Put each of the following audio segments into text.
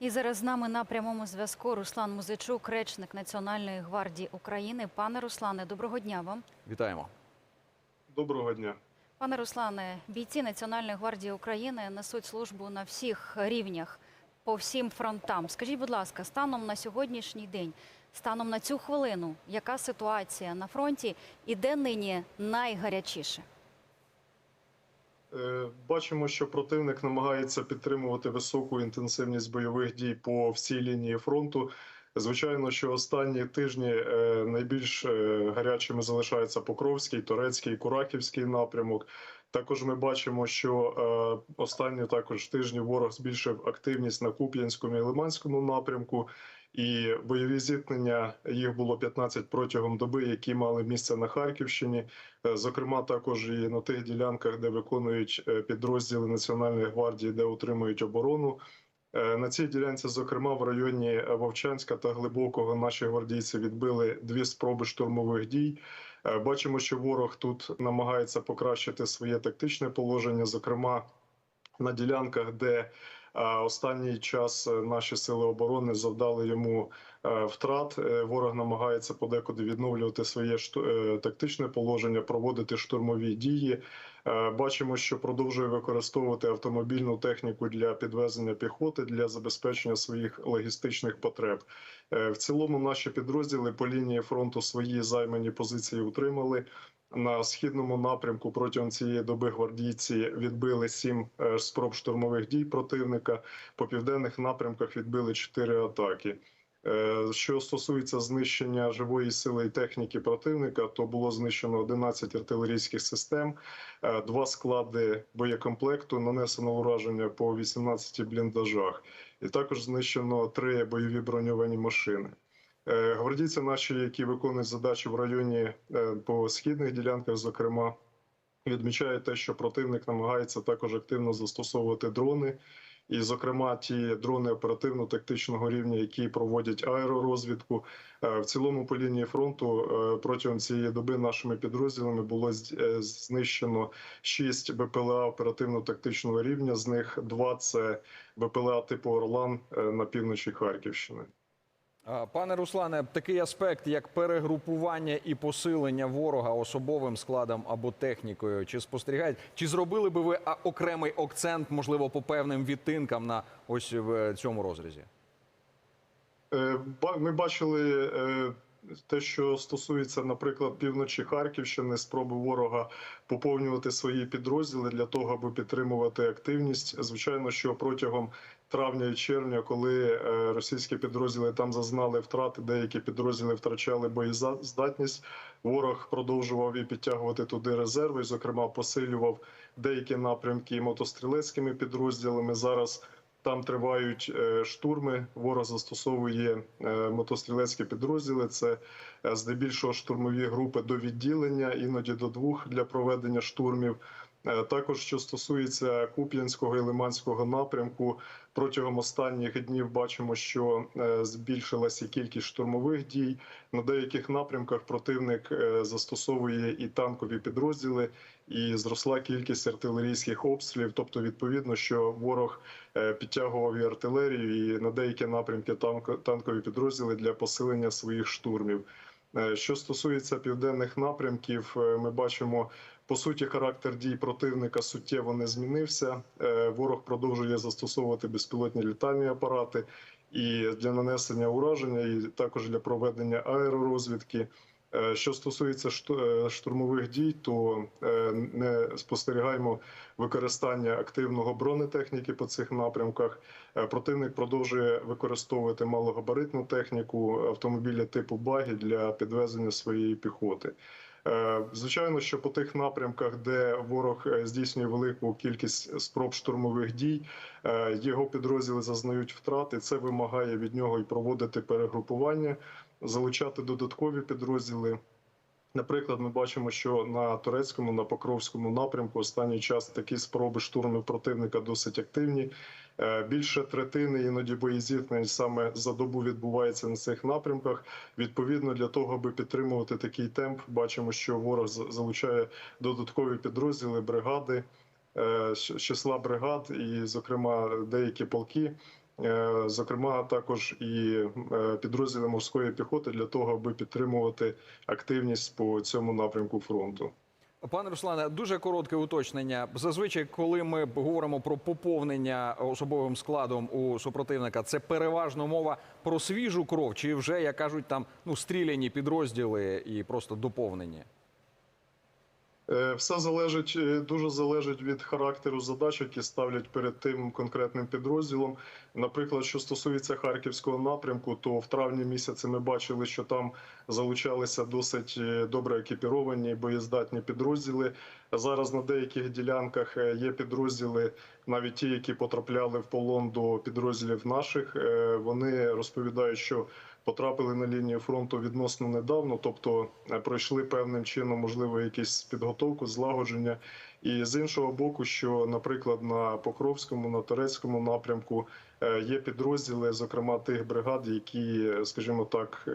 І зараз з нами на прямому зв'язку Руслан Музичук, речник Національної гвардії України. Пане Руслане, доброго дня вам. Вітаємо. Доброго дня. Пане Руслане, бійці Національної гвардії України несуть службу на всіх рівнях, по всім фронтам. Скажіть, будь ласка, станом на сьогоднішній день, станом на цю хвилину, яка ситуація на фронті і де нині найгарячіше? Е, Бачимо, що противник намагається підтримувати високу інтенсивність бойових дій по всій лінії фронту. Звичайно, що останні тижні е, найбільш е, гарячими залишаються Покровський, Торецький, Кураківський напрямок. Також ми бачимо, що е, останні також тижні ворог збільшив активність на Куп'янському і Лиманському напрямку. І бойові зіткнення їх було 15 протягом доби, які мали місце на Харківщині. Е, Зокрема, також і на тих ділянках, де виконують е, підрозділи Національної гвардії, де утримують оборону. На цій ділянці, зокрема, в районі Вовчанська та Глибокого, наші гвардійці відбили дві спроби штурмових дій. Е, Бачимо, що ворог тут намагається покращити своє тактичне положення, зокрема на ділянках, де е, останній час е, наші сили оборони завдали йому втрат. Ворог намагається подекуди відновлювати своє тактичне положення, проводити штурмові дії. Е, Бачимо, що продовжує використовувати автомобільну техніку для підвезення піхоти для забезпечення своїх логістичних потреб. Е, В цілому наші підрозділи по лінії фронту свої займані позиції утримали. На східному напрямку протягом цієї доби гвардійці відбили сім е, спроб штурмових дій противника. По південних напрямках відбили чотири атаки. Е, Що стосується знищення живої сили і техніки противника, то було знищено 11 артилерійських систем, е, два склади боєкомплекту, нанесено ураження по 18 бліндажах, і також знищено три бойові броньовані машини. Е, Гвардійці наші, які виконують задачі в районі по східних ділянках, зокрема, відмічають те, що противник намагається також активно застосовувати дрони. І, зокрема, ті дрони оперативно-тактичного рівня, які проводять аеророзвідку, Е, в цілому по лінії фронту е, протягом цієї доби нашими підрозділами було е, знищено 6 БПЛА оперативно-тактичного рівня. З них два це БПЛА типу Орлан на півночі Харківщини. А, Пане Руслане, такий аспект, як перегрупування і посилення ворога особовим складом або технікою, чи спостерігають, чи зробили би ви окремий акцент, можливо, по певним відтинкам на ось в е, цьому розрізі? Е, Ми бачили е, те, що стосується, наприклад, півночі Харківщини, спроби ворога поповнювати свої підрозділи для того, аби підтримувати активність. Звичайно, що протягом травня і червня, коли е, російські підрозділи там зазнали втрати, деякі підрозділи втрачали боєздатність. Ворог продовжував і підтягувати туди резерви, зокрема, посилював деякі напрямки мотострілецькими підрозділами. Зараз там тривають е, штурми. Ворог застосовує е, мотострілецькі підрозділи. Це здебільшого штурмові групи до відділення, іноді до двох для проведення штурмів. Е, Також що стосується Куп'янського і Лиманського напрямку, протягом останніх днів бачимо, що е, збільшилася кількість штурмових дій. На деяких напрямках противник е, застосовує і танкові підрозділи, і зросла кількість артилерійських обстрілів. Тобто, відповідно, що ворог підтягував і артилерію, і на деякі напрямки танко- танкові підрозділи для посилення своїх штурмів. Що стосується південних напрямків, ми бачимо по суті характер дій противника суттєво не змінився. Е, Ворог продовжує застосовувати безпілотні літальні апарати і для нанесення ураження, і також для проведення аеророзвідки. Е, Що стосується е, штурмових дій, то не спостерігаємо використання активного бронетехніки по цих напрямках. Противник продовжує використовувати малогабаритну техніку, автомобілі типу багі для підвезення своєї піхоти. Е, Звичайно, що по тих напрямках, де ворог е, здійснює велику кількість спроб штурмових дій, е, його підрозділи зазнають втрати. Це вимагає від нього і проводити перегрупування, залучати додаткові підрозділи. Наприклад, ми бачимо, що на турецькому, на покровському напрямку останній час такі спроби штурмів противника досить активні. Е, Більше третини іноді боєзіткнень саме за добу відбувається на цих напрямках. Відповідно, для того, аби підтримувати такий темп, бачимо, що ворог залучає додаткові підрозділи, бригади, е, числа бригад, і, зокрема, деякі полки. Е, зокрема також і е, підрозділи морської піхоти для того, аби підтримувати активність по цьому напрямку фронту. Пане Руслане, дуже коротке уточнення. Зазвичай, коли ми говоримо про поповнення особовим складом у супротивника, це переважно мова про свіжу кров, чи вже як кажуть там ну стріляні підрозділи і просто доповнені. Е, Все залежить е, дуже залежить від характеру задач, які ставлять перед тим конкретним підрозділом. Наприклад, що стосується харківського напрямку, то в травні місяці ми бачили, що там залучалися досить е, добре екіпіровані боєздатні підрозділи. Зараз на деяких ділянках є підрозділи, навіть ті, які потрапляли в полон до підрозділів наших. Вони розповідають, що потрапили на лінію фронту відносно недавно, тобто е, пройшли певним чином, можливо, якісь підготовку, злагодження. І з іншого боку, що, наприклад, на Покровському, на Турецькому напрямку е, є підрозділи, зокрема тих бригад, які, е, скажімо так,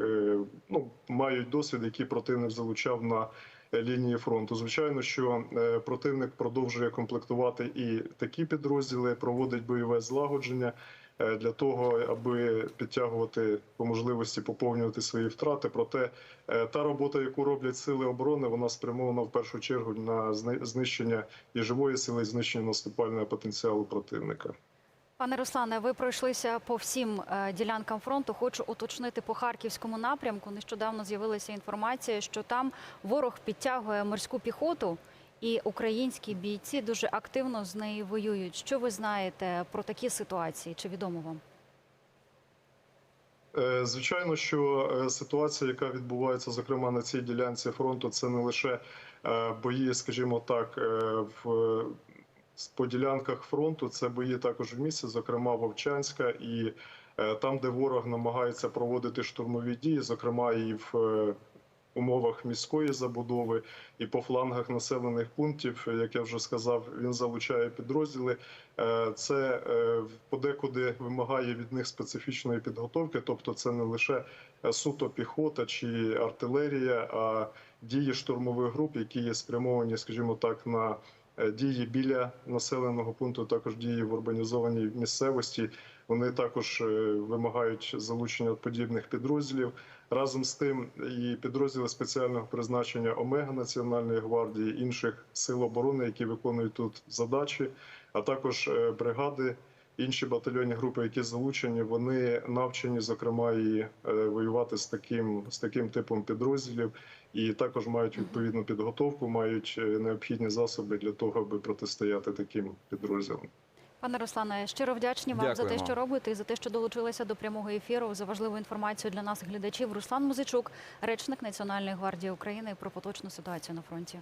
ну мають досвід, який противник залучав на лінії фронту. Звичайно, що противник продовжує комплектувати і такі підрозділи, проводить бойове злагодження для того, аби підтягувати по можливості поповнювати свої втрати. Проте е, та робота, яку роблять сили оборони, вона спрямована в першу чергу на знищення і живої сили, і знищення наступального потенціалу противника. Пане Руслане, ви пройшлися по всім е, ділянкам фронту. Хочу уточнити по харківському напрямку. Нещодавно з'явилася інформація, що там ворог підтягує морську піхоту, і українські бійці дуже активно з нею воюють. Що ви знаєте про такі ситуації? Чи відомо вам? Е, Звичайно, що е, ситуація, яка відбувається, зокрема на цій ділянці фронту, це не лише е, бої, скажімо так, в по ділянках фронту, це бої також в місті, зокрема Вовчанська, і там, де ворог намагається проводити штурмові дії, зокрема і в умовах міської забудови, і по флангах населених пунктів, як я вже сказав, він залучає підрозділи. Е, Це е, подекуди вимагає від них специфічної підготовки, тобто це не лише суто піхота чи артилерія, а дії штурмових груп, які є спрямовані, скажімо так, на е, дії біля населеного пункту, також дії в урбанізованій місцевості. Вони також е, вимагають залучення подібних підрозділів. Разом з тим, і підрозділи спеціального призначення Омега Національної гвардії, інших сил оборони, які виконують тут задачі, а також е, бригади, інші батальйонні групи, які залучені, вони навчені, зокрема, і е, воювати з таким з таким типом підрозділів, і також мають відповідну підготовку, мають необхідні засоби для того, аби протистояти таким підрозділам. Пане Руслане, щиро вдячні вам за те, що робите, і за те, що долучилися до прямого ефіру за важливу інформацію для нас, глядачів. Руслан Музичук, речник Національної гвардії України, про поточну ситуацію на фронті.